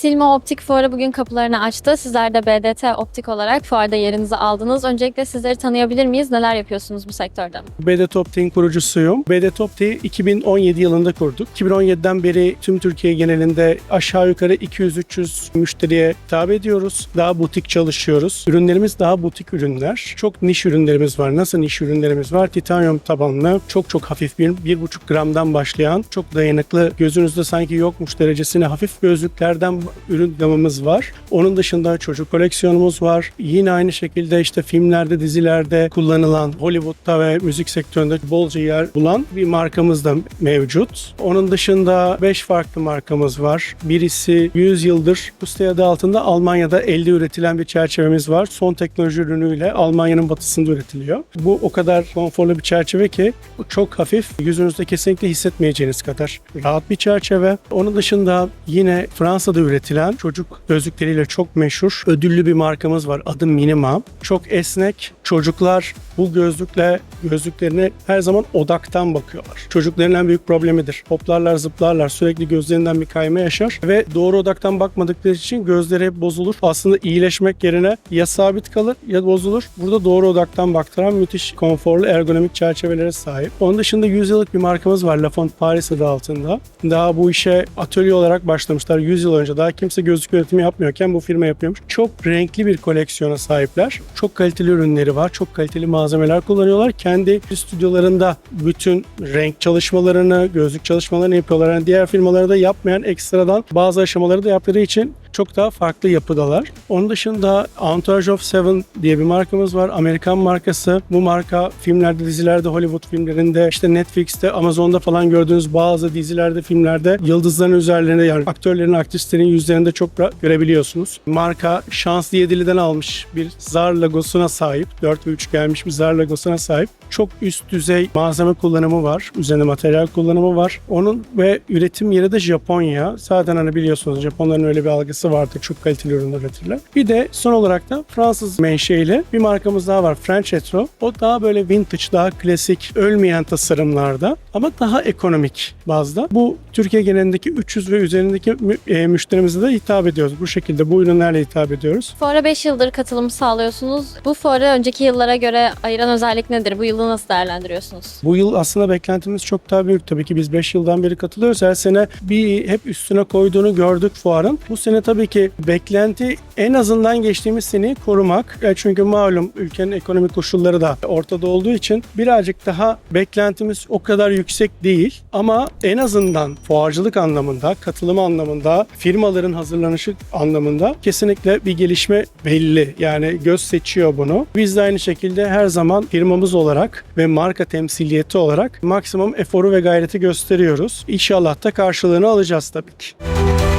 Filmo Optik Fuarı bugün kapılarını açtı. Sizler de BDT Optik olarak fuarda yerinizi aldınız. Öncelikle sizleri tanıyabilir miyiz? Neler yapıyorsunuz bu sektörde? BD Optik'in kurucusuyum. BD Optik'i 2017 yılında kurduk. 2017'den beri tüm Türkiye genelinde aşağı yukarı 200-300 müşteriye hitap ediyoruz. Daha butik çalışıyoruz. Ürünlerimiz daha butik ürünler. Çok niş ürünlerimiz var. Nasıl niş ürünlerimiz var? Titanyum tabanlı, çok çok hafif bir 1,5 gramdan başlayan, çok dayanıklı, gözünüzde sanki yokmuş derecesine hafif gözlüklerden ürün gamımız var. Onun dışında çocuk koleksiyonumuz var. Yine aynı şekilde işte filmlerde, dizilerde kullanılan Hollywood'da ve müzik sektöründe bolca yer bulan bir markamız da mevcut. Onun dışında 5 farklı markamız var. Birisi 100 yıldır Puste adı altında Almanya'da elde üretilen bir çerçevemiz var. Son teknoloji ürünüyle Almanya'nın batısında üretiliyor. Bu o kadar konforlu bir çerçeve ki çok hafif. Yüzünüzde kesinlikle hissetmeyeceğiniz kadar rahat bir çerçeve. Onun dışında yine Fransa'da üretilen çocuk gözlükleriyle çok meşhur ödüllü bir markamız var. Adı Minima. Çok esnek. Çocuklar bu gözlükle gözlüklerine her zaman odaktan bakıyorlar. Çocukların en büyük problemidir. Hoplarlar, zıplarlar, sürekli gözlerinden bir kayma yaşar ve doğru odaktan bakmadıkları için gözleri hep bozulur. Aslında iyileşmek yerine ya sabit kalır ya bozulur. Burada doğru odaktan baktıran müthiş konforlu ergonomik çerçevelere sahip. Onun dışında 100 yıllık bir markamız var Lafont Paris adı altında. Daha bu işe atölye olarak başlamışlar 100 yıl önce. Daha kimse gözlük üretimi yapmıyorken bu firma yapıyormuş. Çok renkli bir koleksiyona sahipler. Çok kaliteli ürünleri var. Çok kaliteli malzemeler kullanıyorlar. Kendi stüdyolarında bütün renk çalışmalarını, gözlük çalışmalarını yapıyorlar. Yani diğer firmalarda da yapmayan ekstradan bazı aşamaları da yaptığı için çok daha farklı yapıdalar. Onun dışında Entourage of Seven diye bir markamız var. Amerikan markası. Bu marka filmlerde, dizilerde, Hollywood filmlerinde, işte Netflix'te, Amazon'da falan gördüğünüz bazı dizilerde, filmlerde yıldızların üzerlerinde yani aktörlerin, aktrislerin yüzlerinde çok görebiliyorsunuz. Marka Şanslı Yedili'den almış bir zar logosuna sahip. 4 ve 3 gelmiş bir zar logosuna sahip. Çok üst düzey malzeme kullanımı var. Üzerinde materyal kullanımı var. Onun ve üretim yeri de Japonya. Zaten hani biliyorsunuz Japonların öyle bir algısı vardır. Çok kaliteli ürünler üretirler. Bir de son olarak da Fransız menşeili bir markamız daha var. French Retro. O daha böyle vintage, daha klasik, ölmeyen tasarımlarda ama daha ekonomik bazda. Bu Türkiye genelindeki 300 ve üzerindeki mü- e, müşterimize de hitap ediyoruz. Bu şekilde bu ürünlerle hitap ediyoruz. Fuara 5 yıldır katılım sağlıyorsunuz. Bu fuarı önceki yıllara göre ayıran özellik nedir? Bu yılı nasıl değerlendiriyorsunuz? Bu yıl aslında beklentimiz çok daha büyük. Tabii ki biz 5 yıldan beri katılıyoruz. Her sene bir hep üstüne koyduğunu gördük fuarın. Bu sene tabii ki beklenti en azından geçtiğimiz seneyi korumak. E, Çünkü malum ülkenin ekonomik koşulları da ortada olduğu için birazcık daha beklentimiz o kadar yüksek değil. Ama en azından fuarcılık anlamında, katılım anlamında, firmaların hazırlanışı anlamında kesinlikle bir gelişme belli. Yani göz seçiyor bunu. Biz de aynı şekilde her zaman firmamız olarak ve marka temsiliyeti olarak maksimum eforu ve gayreti gösteriyoruz. İnşallah da karşılığını alacağız tabii ki.